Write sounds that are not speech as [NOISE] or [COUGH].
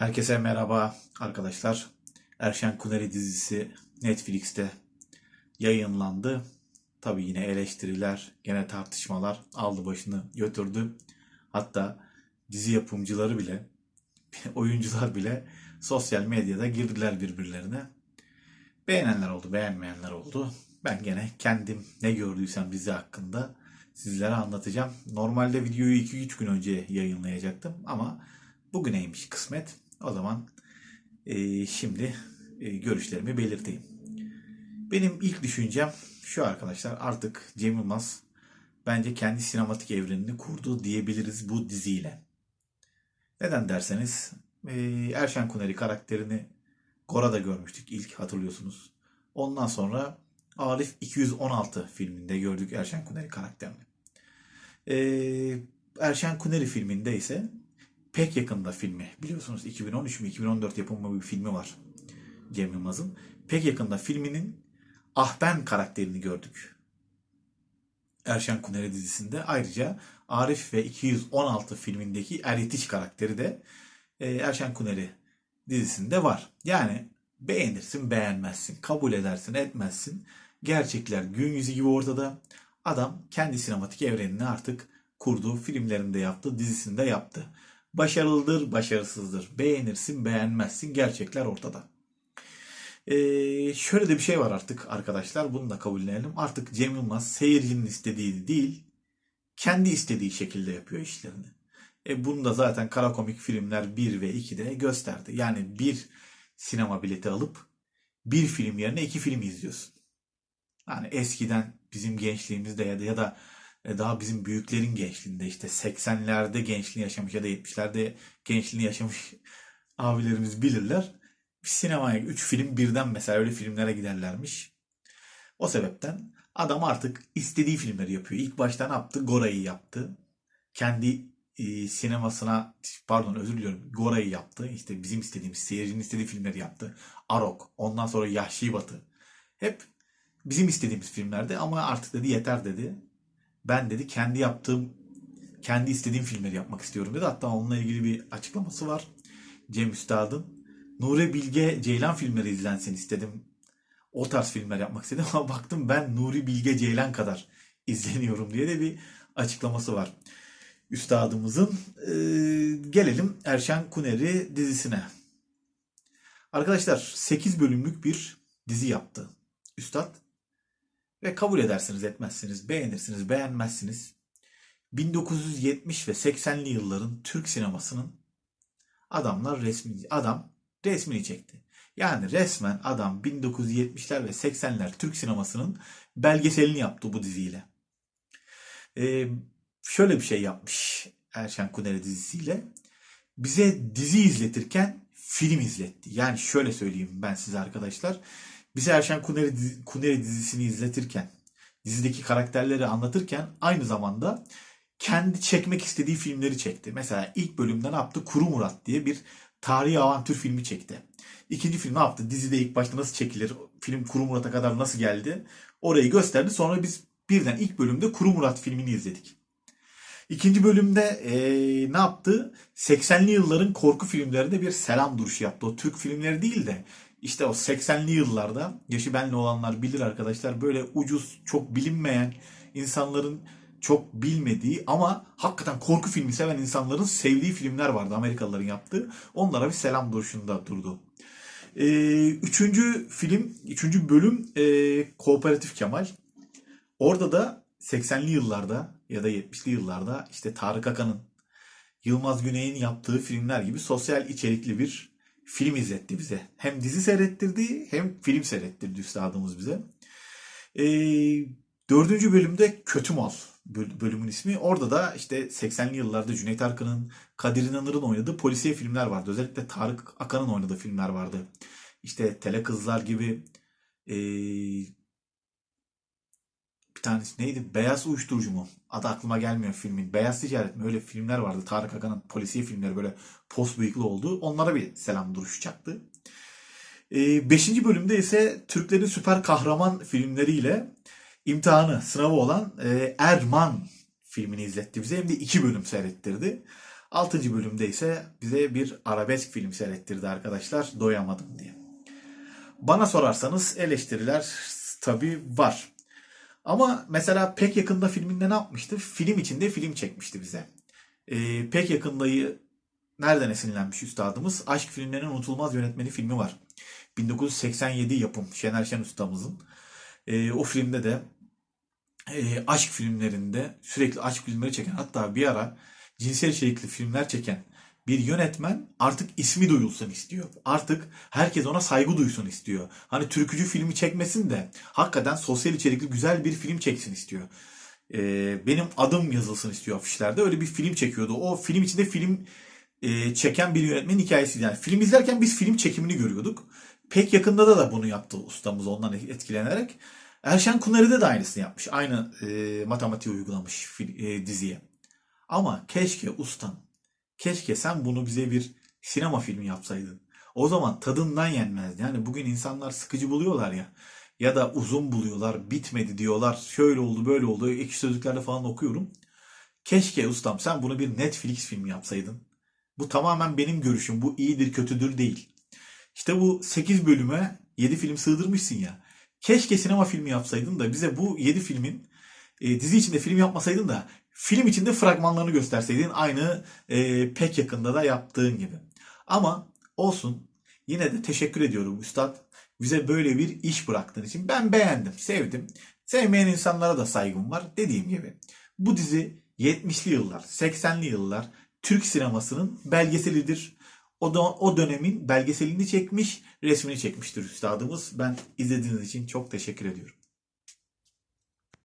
Herkese merhaba arkadaşlar. Erşen Kuneri dizisi Netflix'te yayınlandı. Tabii yine eleştiriler, gene tartışmalar aldı başını götürdü. Hatta dizi yapımcıları bile, [LAUGHS] oyuncular bile sosyal medyada girdiler birbirlerine. Beğenenler oldu, beğenmeyenler oldu. Ben gene kendim ne gördüysem dizi hakkında sizlere anlatacağım. Normalde videoyu 2-3 gün önce yayınlayacaktım ama bugüneymiş kısmet. O zaman e, şimdi e, görüşlerimi belirteyim. Benim ilk düşüncem şu arkadaşlar artık Cem Yılmaz bence kendi sinematik evrenini kurdu diyebiliriz bu diziyle. Neden derseniz e, Erşen Kuneri karakterini Gora'da görmüştük ilk hatırlıyorsunuz. Ondan sonra Arif 216 filminde gördük Erşen Kuneri karakterini. E, Erşen Kuneri filminde ise pek yakında filmi biliyorsunuz 2013 mü 2014 yapımı bir filmi var Cem Yılmaz'ın. Pek yakında filminin Ah Ben karakterini gördük. Erşen Kuneri dizisinde. Ayrıca Arif ve 216 filmindeki Eritiş karakteri de e, Erşen Kuneri dizisinde var. Yani beğenirsin beğenmezsin, kabul edersin etmezsin. Gerçekler gün yüzü gibi ortada. Adam kendi sinematik evrenini artık kurdu, filmlerinde yaptı, dizisinde yaptı. Başarılıdır, başarısızdır. Beğenirsin, beğenmezsin. Gerçekler ortada. Ee, şöyle de bir şey var artık arkadaşlar. Bunu da kabullenelim. Artık Cem Yılmaz seyircinin istediği değil, kendi istediği şekilde yapıyor işlerini. E bunu da zaten kara komik filmler 1 ve 2'de gösterdi. Yani bir sinema bileti alıp bir film yerine iki film izliyorsun. Yani eskiden bizim gençliğimizde ya da ya da daha bizim büyüklerin gençliğinde işte 80'lerde gençliğini yaşamış ya da 70'lerde gençliğini yaşamış abilerimiz bilirler. Sinemaya 3 film birden mesela öyle filmlere giderlermiş. O sebepten adam artık istediği filmleri yapıyor. İlk başta ne yaptı? Gora'yı yaptı. Kendi e, sinemasına pardon özür diliyorum Gora'yı yaptı. İşte bizim istediğimiz seyircinin istediği filmleri yaptı. Arok. Ondan sonra Yahşi Batı. Hep bizim istediğimiz filmlerde ama artık dedi yeter dedi. Ben dedi kendi yaptığım kendi istediğim filmleri yapmak istiyorum dedi. Hatta onunla ilgili bir açıklaması var. Cem Üstad'ın. Nuri Bilge Ceylan filmleri izlensin istedim. O tarz filmler yapmak istedim ama [LAUGHS] baktım ben Nuri Bilge Ceylan kadar izleniyorum diye de bir açıklaması var. Üstadımızın. Ee, gelelim Erşen Kuneri dizisine. Arkadaşlar 8 bölümlük bir dizi yaptı. Üstad ve kabul edersiniz etmezsiniz, beğenirsiniz beğenmezsiniz. 1970 ve 80'li yılların Türk sinemasının adamlar resmi adam resmini çekti. Yani resmen adam 1970'ler ve 80'ler Türk sinemasının belgeselini yaptı bu diziyle. Ee, şöyle bir şey yapmış Erşen Kuneri dizisiyle. Bize dizi izletirken film izletti. Yani şöyle söyleyeyim ben size arkadaşlar. Bize Erşen Kuneri, Kuneri dizisini izletirken, dizideki karakterleri anlatırken aynı zamanda kendi çekmek istediği filmleri çekti. Mesela ilk bölümde ne yaptı? Kuru Murat diye bir tarihi avantür filmi çekti. İkinci film ne yaptı? Dizide ilk başta nasıl çekilir? Film Kuru Murat'a kadar nasıl geldi? Orayı gösterdi. Sonra biz birden ilk bölümde Kuru Murat filmini izledik. İkinci bölümde ee, ne yaptı? 80'li yılların korku filmlerinde bir selam duruşu yaptı. O Türk filmleri değil de işte o 80'li yıllarda yaşı benle olanlar bilir arkadaşlar böyle ucuz çok bilinmeyen insanların çok bilmediği ama hakikaten korku filmi seven insanların sevdiği filmler vardı Amerikalıların yaptığı. Onlara bir selam duruşunda durdu. Ee, üçüncü film, üçüncü bölüm e, Kooperatif Kemal. Orada da 80'li yıllarda ya da 70'li yıllarda işte Tarık Akan'ın, Yılmaz Güney'in yaptığı filmler gibi sosyal içerikli bir film izletti bize. Hem dizi seyrettirdi hem film seyrettirdi üstadımız bize. Ee, dördüncü bölümde Kötü Mal bölümün ismi. Orada da işte 80'li yıllarda Cüneyt Arkın'ın, Kadir İnanır'ın oynadığı polisiye filmler vardı. Özellikle Tarık Akan'ın oynadığı filmler vardı. İşte Tele Kızlar gibi ee, bir tanesi neydi? Beyaz Uyuşturucu mu? Adı aklıma gelmiyor filmin. Beyaz Ticaret mi? Öyle filmler vardı. Tarık Akan'ın polisiye filmleri böyle post bıyıklı olduğu. Onlara bir selam duruşu çaktı. Ee, beşinci bölümde ise Türklerin süper kahraman filmleriyle imtihanı, sınavı olan e, Erman filmini izletti bize. Hem de iki bölüm seyrettirdi. 6. bölümde ise bize bir arabesk film seyrettirdi arkadaşlar. Doyamadım diye. Bana sorarsanız eleştiriler tabii var. Ama mesela pek yakında filminde ne yapmıştı? Film içinde film çekmişti bize. Ee, pek yakındayı nereden esinlenmiş üstadımız? Aşk filmlerinin unutulmaz yönetmeni filmi var. 1987 yapım Şener Şen ustamızın. Ee, o filmde de e, aşk filmlerinde sürekli aşk filmleri çeken hatta bir ara cinsel içerikli filmler çeken bir yönetmen artık ismi duyulsun istiyor. Artık herkes ona saygı duysun istiyor. Hani türkücü filmi çekmesin de hakikaten sosyal içerikli güzel bir film çeksin istiyor. Ee, benim adım yazılsın istiyor afişlerde. Öyle bir film çekiyordu. O film içinde film e, çeken bir yönetmenin hikayesi. Yani film izlerken biz film çekimini görüyorduk. Pek yakında da da bunu yaptı ustamız ondan etkilenerek. Erşen Kuneri'de de aynısını yapmış. Aynı e, matematiği uygulamış fil- e, diziye. Ama keşke ustam, keşke sen bunu bize bir sinema filmi yapsaydın. O zaman tadından yenmezdi. Yani bugün insanlar sıkıcı buluyorlar ya. Ya da uzun buluyorlar, bitmedi diyorlar. Şöyle oldu, böyle oldu. Ekşi sözlüklerde falan okuyorum. Keşke ustam sen bunu bir Netflix filmi yapsaydın. Bu tamamen benim görüşüm. Bu iyidir, kötüdür değil. İşte bu 8 bölüme 7 film sığdırmışsın ya. Keşke sinema filmi yapsaydın da bize bu 7 filmin e, dizi içinde film yapmasaydın da film içinde fragmanlarını gösterseydin aynı e, pek yakında da yaptığın gibi. Ama olsun yine de teşekkür ediyorum üstad. Bize böyle bir iş bıraktığın için ben beğendim, sevdim. Sevmeyen insanlara da saygım var. Dediğim gibi bu dizi 70'li yıllar, 80'li yıllar Türk sinemasının belgeselidir. O da o dönemin belgeselini çekmiş, resmini çekmiştir üstadımız. Ben izlediğiniz için çok teşekkür ediyorum.